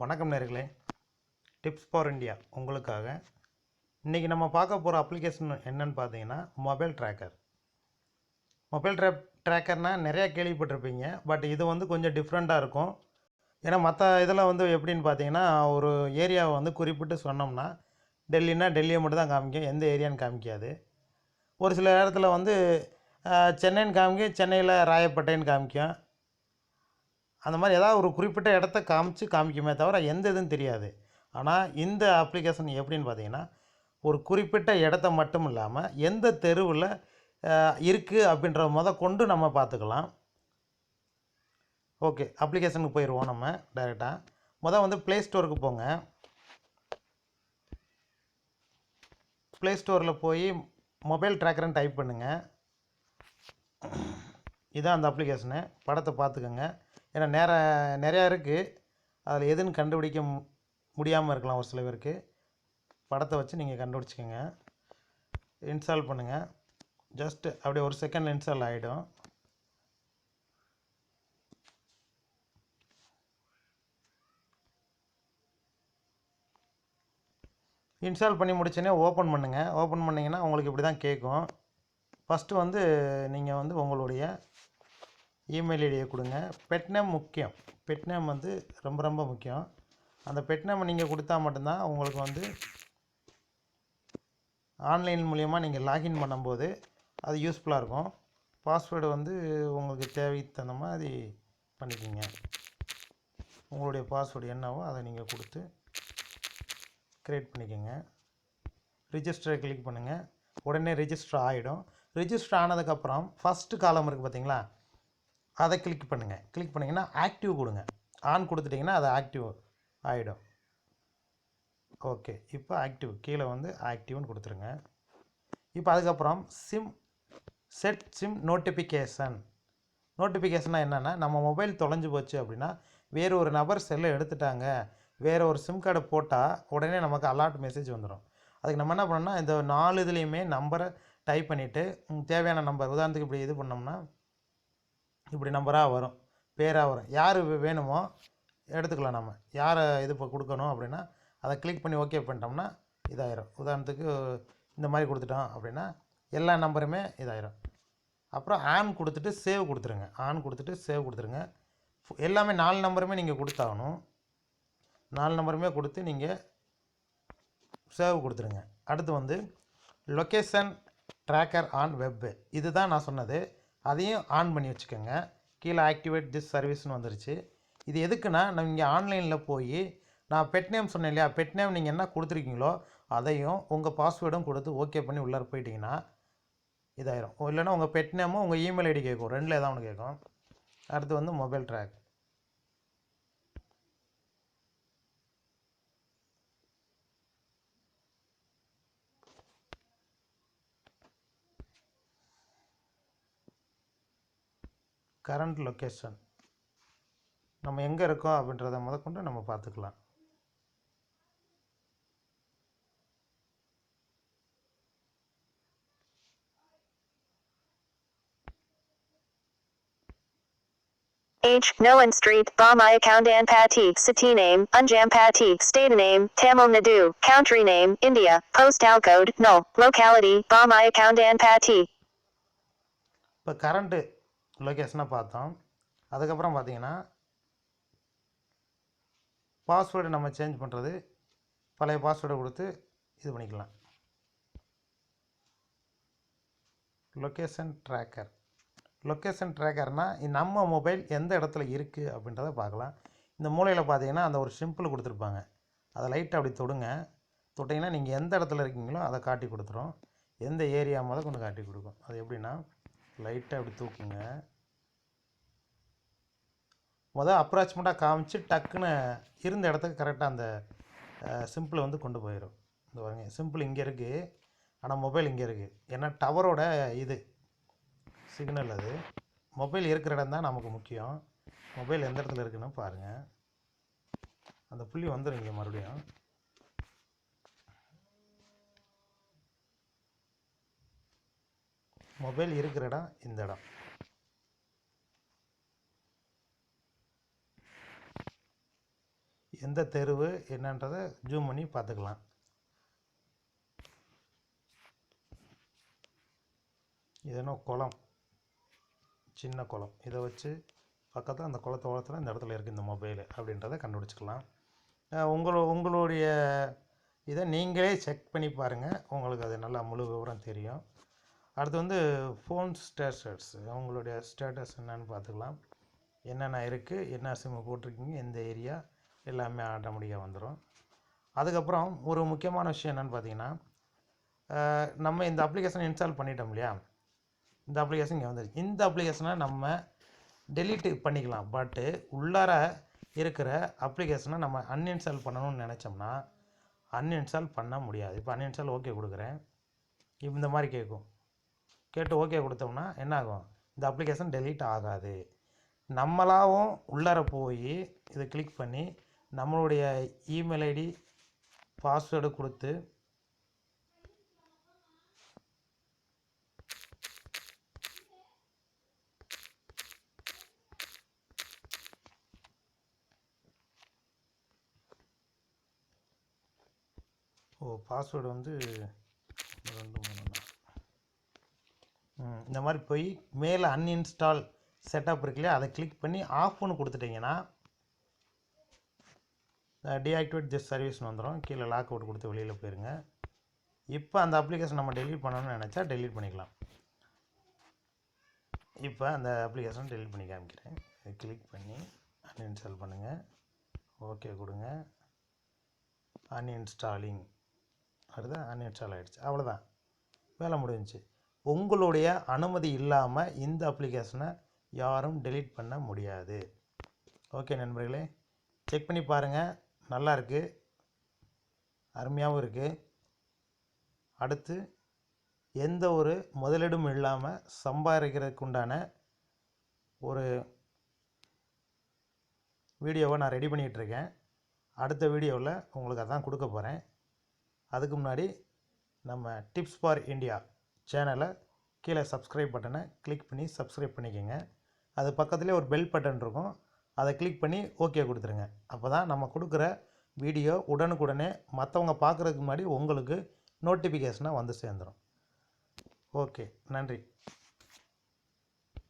வணக்கம் நேர்களே. Tips for India உங்களுக்காக. இன்றைக்கி நம்ம பார்க்க போகிற அப்ளிகேஷன் என்னன்னு பார்த்தீங்கன்னா மொபைல் ட்ராக்கர் மொபைல் ட்ராப் ட்ராக்கர்னால் நிறையா கேள்விப்பட்டிருப்பீங்க. பட் இது வந்து கொஞ்சம் டிஃப்ரெண்ட்டாக இருக்கும். ஏன்னா மற்ற இதில் வந்து எப்படின்னு பார்த்தீங்கன்னா ஒரு ஏரியாவை வந்து குறிப்பிட்டு சொன்னோம்னா டெல்லினா டெல்லியை மட்டும் தான் காமிக்கும். எந்த ஏரியான்னு காமிக்காது. ஒரு சில இடத்துல வந்து சென்னைன்னு காமிக்கும் சென்னையில் ராயப்பேட்டைன்னு காமிக்கும். அந்த மாதிரி ஏதாவது ஒரு குறிப்பிட்ட இடத்த காமிச்சு காமிக்குமே தவிர எந்த இதுன்னு தெரியாது. ஆனால் இந்த அப்ளிகேஷன் எப்படின்னு பார்த்தீங்கன்னா ஒரு குறிப்பிட்ட இடத்த மட்டும் இல்லாமல் எந்த தெருவில் இருக்குது அப்படின்ற முத கொண்டு நம்ம பார்த்துக்கலாம். ஓகே அப்ளிகேஷனுக்கு போயிடுவோம் நம்ம டைரெக்டாக மொதல் வந்து ப்ளே ஸ்டோருக்கு போங்க. ப்ளே ஸ்டோரில் போய் மொபைல் ட்ராக்கர்னு டைப் பண்ணுங்கள் இதான் அந்த அப்ளிகேஷனு படத்தை பார்த்துக்கோங்க. ஏன்னா நேரம் நிறையா இருக்குது அதில் எதுன்னு கண்டுபிடிக்க முடியாமல் இருக்கலாம் ஒரு சில பேருக்கு. படத்தை வச்சு நீங்கள் கண்டுபிடிச்சிக்கோங்க. இன்ஸ்டால் பண்ணுங்கள் ஜஸ்ட்டு அப்படியே ஒரு செகண்ட் இன்ஸ்டால் ஆகிடும் இன்ஸ்டால் பண்ணி முடிச்சோன்னே ஓப்பன் பண்ணுங்கள் ஓப்பன் பண்ணிங்கன்னா உங்களுக்கு இப்படி தான் கேட்கும். ஃபஸ்ட்டு வந்து நீங்கள் வந்து உங்களுடைய இமெயில் ஐடியை கொடுங்க. பெட் நேம் முக்கியம். பெட் நேம் வந்து ரொம்ப ரொம்ப முக்கியம். அந்த பெட் நேம் நீங்கள் கொடுத்தா மட்டும்தான் உங்களுக்கு வந்து ஆன்லைன் மூலியமாக நீங்கள் லாகின் பண்ணும்போது அது யூஸ்ஃபுல்லாக இருக்கும். பாஸ்வேர்டு வந்து உங்களுக்கு தேவைக்கு தகுந்த மாதிரி பண்ணிக்கிங்க. உங்களுடைய பாஸ்வேர்டு என்னவோ அதை நீங்கள் கொடுத்து க்ரியேட் பண்ணிக்கோங்க. ரிஜிஸ்டரை கிளிக் பண்ணுங்கள் உடனே ரிஜிஸ்டர் ஆகிடும் ரிஜிஸ்டர் ஆனதுக்கப்புறம் ஃபஸ்ட்டு காலம் இருக்குது பார்த்தீங்களா? அதை கிளிக் பண்ணுங்கள் கிளிக் பண்ணிங்கன்னா ஆக்டிவ் கொடுங்க. ஆன் கொடுத்துட்டிங்கன்னா அது ஆக்டிவ் ஆகிடும் ஓகே இப்போ ஆக்டிவ் கீழே வந்து ஆக்டிவ்னு கொடுத்துருங்க. இப்போ அதுக்கப்புறம் சிம் செட் சிம் நோட்டிஃபிகேஷன் நோட்டிஃபிகேஷனாக என்னென்னா நம்ம மொபைல் தொலைஞ்சு போச்சு அப்படின்னா வேறு ஒரு நபர் செல்லை எடுத்துட்டாங்க. வேறு ஒரு சிம் கார்டை போட்டால் உடனே நமக்கு அலார்ட் மெசேஜ் வந்துடும் அதுக்கு நம்ம என்ன பண்ணோம்னா இந்த நாலு இதுலேயுமே நம்பரை டைப் பண்ணிவிட்டு தேவையான நம்பர் உதாரணத்துக்கு இப்படி இது பண்ணோம்னா இப்படி நம்பராக வரும் பேராக வரும். யார் வேணுமோ எடுத்துக்கலாம் நம்ம யாரை இது இப்போ கொடுக்கணும் அப்படின்னா அதை கிளிக் பண்ணி ஓகே பண்ணிட்டோம்னா இதாயிரும். உதாரணத்துக்கு இந்த மாதிரி கொடுத்துட்டோம் அப்படின்னா எல்லா நம்பருமே இதாயிரும். அப்புறம் ஆன் கொடுத்துட்டு சேவ் கொடுத்துருங்க. ஆன் கொடுத்துட்டு சேவ் கொடுத்துருங்க. ஃபு- எல்லாமே நாலு நம்பருமே நீங்கள் கொடுத்தாகணும். நாலு நம்பருமே கொடுத்து நீங்கள் சேவ் கொடுத்துருங்க. அடுத்து வந்து லொக்கேஷன் ட்ராக்கர் ஆன் வெப்பு இதுதான் நான் சொன்னது. அதையும் ஆன் பண்ணி வச்சுக்கோங்க. கீழே ஆக்டிவேட் திஸ் சர்வீஸ்னு வந்துருச்சு. இது எதுக்குன்னா இங்கே ஆன்லைனில் போய் நான் பெட் நேம் சொன்னேன் இல்லையா? பெட் நேம் நீங்கள் என்ன கொடுத்துருக்கீங்களோ அதையும் உங்கள் பாஸ்வேர்டும் கொடுத்து ஓகே பண்ணி உள்ளார போயிட்டீங்கன்னா இதாயிரும். இல்லைன்னா உங்கள் பெட் நேமும் உங்கள் இமெயில் ஐடி கேட்கும் ரெண்டில் ஏதாவது ஒன்று கேட்கும் அடுத்து வந்து மொபைல் ட்ராக் கரண்ட் லொக்கேஷன் நம்ம எங்கே இருக்கோம் அப்படின்றத முதற்கொண்டு நம்ம பார்த்துக்கலாம் Age, Noan Street, Bamayakoundan Pati, City name, Unjam Pati, State name, Tamil Nadu, Country name, India, Postal code, Null, Locality, Bamayakoundan Pati. இப்போ கரண்ட்டு லொக்கேஷனை பார்த்தோம். அதுக்கப்புறம் பார்த்தீங்கன்னா பாஸ்வேர்டு நம்ம சேஞ்ச் பண்ணுறது பழைய பாஸ்வேர்டை கொடுத்து இது பண்ணிக்கலாம். லொக்கேஷன் ட்ராக்கர் லொக்கேஷன் ட்ராக்கர்னால் நம்ம மொபைல் எந்த இடத்துல இருக்குது அப்படின்றத பார்க்கலாம். இந்த மூலையில் பார்த்தீங்கன்னா அந்த ஒரு சிம்பிள் கொடுத்துருப்பாங்க. அதை லைட்டாக அப்படி தொடுங்க. தொட்டிங்கன்னா நீங்கள் எந்த இடத்துல இருக்கீங்களோ அதை காட்டி கொடுத்துரும். எந்த ஏரியா முத கொண்டு காட்டி கொடுக்கும். அது எப்படின்னா லைட்டாக அப்படி தூக்குங்க. மொதல் அப்ராச்மெண்ட்டாக காமிச்சு டக்குன்னு இருந்த இடத்துக்கு கரெக்டாக அந்த சிம்பிளை வந்து கொண்டு போயிடும் இந்த பாருங்க சிம்பிள் இங்கே இருக்குது ஆனால் மொபைல் இங்கே இருக்குது ஏன்னா டவரோட இது சிக்னல் அது. மொபைல் இருக்கிற இடம் தான் நமக்கு முக்கியம். மொபைல் எந்த இடத்துல இருக்குன்னு பாருங்கள் அந்த புள்ளி வந்துடும் இங்கே மறுபடியும். மொபைல் இருக்கிற இடம் இந்த இடம். எந்த தெருவு என்னன்றதை ஜூம் பண்ணி பார்த்துக்கலாம். இதனோ என்ன குளம்? சின்ன குளம். இதை வச்சு பக்கத்தில் அந்த குளத்தை ஓரத்தில் இந்த இடத்துல இருக்குது இந்த மொபைலு அப்படின்றத கண்டுபிடிச்சிக்கலாம். அஹ் உங்களோ உங்களுடைய இதை நீங்களே செக் பண்ணி பாருங்கள் உங்களுக்கு அது நல்லா முழு விவரம் தெரியும். அடுத்து வந்து ஃபோன் ஸ்டேட்டஸ் உங்களுடைய ஸ்டேட்டஸ் என்னன்னு பார்த்துக்கலாம். என்னென்ன இருக்குது என்ன சிம்மு போட்டிருக்கீங்க? எந்த ஏரியா எல்லாமே ஆட்டோமேட்டிக்காக வந்துடும் அதுக்கப்புறம் ஒரு முக்கியமான விஷயம் என்னென்னு பார்த்தீங்கன்னா நம்ம இந்த அப்ளிகேஷனை இன்ஸ்டால் பண்ணிட்டோம் இல்லையா? இந்த அப்ளிகேஷன் இங்கே வந்துருச்சு. இந்த அப்ளிகேஷனை நம்ம டெலீட் பண்ணிக்கலாம். பட்டு உள்ளார இருக்கிற அப்ளிகேஷனை நம்ம அன்இன்ஸ்டால் பண்ணணும்னு நினச்சோம்னா அன்இன்ஸ்டால் பண்ண முடியாது. இப்போ அன்இன்ஸ்டால் ஓகே கொடுக்குறேன். இப்போ இந்த மாதிரி கேட்கும் கேட்டு ஓகே கொடுத்தோம்னா என்ன ஆகும் இந்த அப்ளிகேஷன் டெலீட் ஆகாது. நம்மளாகவும் உள்ளார போய் இதை கிளிக் பண்ணி நம்மளுடைய இமெயில் ஐடி பாஸ்வேர்டு கொடுத்து ஓ பாஸ்வேர்டு வந்து ரெண்டு மூணு இந்த மாதிரி போய் மேலே அன்இன்ஸ்டால் செட்டப் இருக்கு இல்லையா அதை கிளிக் பண்ணி ஆஃப்னு கொடுத்துட்டிங்கன்னா டிஆக்டிவேட் திஸ் சர்வீஸ்னு வந்துடும் கீழே லாக் அவுட் கொடுத்து வெளியில் போயிருங்க. இப்போ அந்த அப்ளிகேஷன் நம்ம டெலீட் பண்ணணும்னு நினச்சா டெலீட் பண்ணிக்கலாம். இப்போ அந்த அப்ளிகேஷன் டெலீட் பண்ணி காமிக்கிறேன். கிளிக் பண்ணி அன்இன்ஸ்டால் பண்ணுங்கள் ஓகே கொடுங்க. அன்இன்ஸ்டாலிங் அடுத்து அன்இன்ஸ்டால் ஆகிடுச்சு அவ்வளோதான் வேலை முடிஞ்சிச்சு. உங்களுடைய அனுமதி இல்லாமல் இந்த அப்ளிகேஷனை யாரும் டெலீட் பண்ண முடியாது. ஓகே நண்பர்களே செக் பண்ணி பாருங்கள் நல்லா இருக்குது அருமையாகவும் இருக்குது அடுத்து எந்த ஒரு முதலீடும் இல்லாமல் சம்பாதிக்கிறதுக்கு உண்டான ஒரு வீடியோவை நான் ரெடி பண்ணிகிட்ருக்கேன். அடுத்த வீடியோவில் உங்களுக்கு அதான் கொடுக்க போகிறேன் அதுக்கு முன்னாடி நம்ம டிப்ஸ் ஃபார் இந்தியா சேனலை கீழே சப்ஸ்கிரைப் பட்டனை கிளிக் பண்ணி சப்ஸ்கிரைப் பண்ணிக்கோங்க. அது பக்கத்துலேயே ஒரு பெல் பட்டன் இருக்கும். அதை கிளிக் பண்ணி ஓகே கொடுத்துருங்க. அப்போ தான் நம்ம கொடுக்குற வீடியோ உடனுக்குடனே மற்றவங்க பார்க்குறதுக்கு முன்னாடி உங்களுக்கு நோட்டிஃபிகேஷனாக வந்து சேர்ந்துடும் ஓகே நன்றி.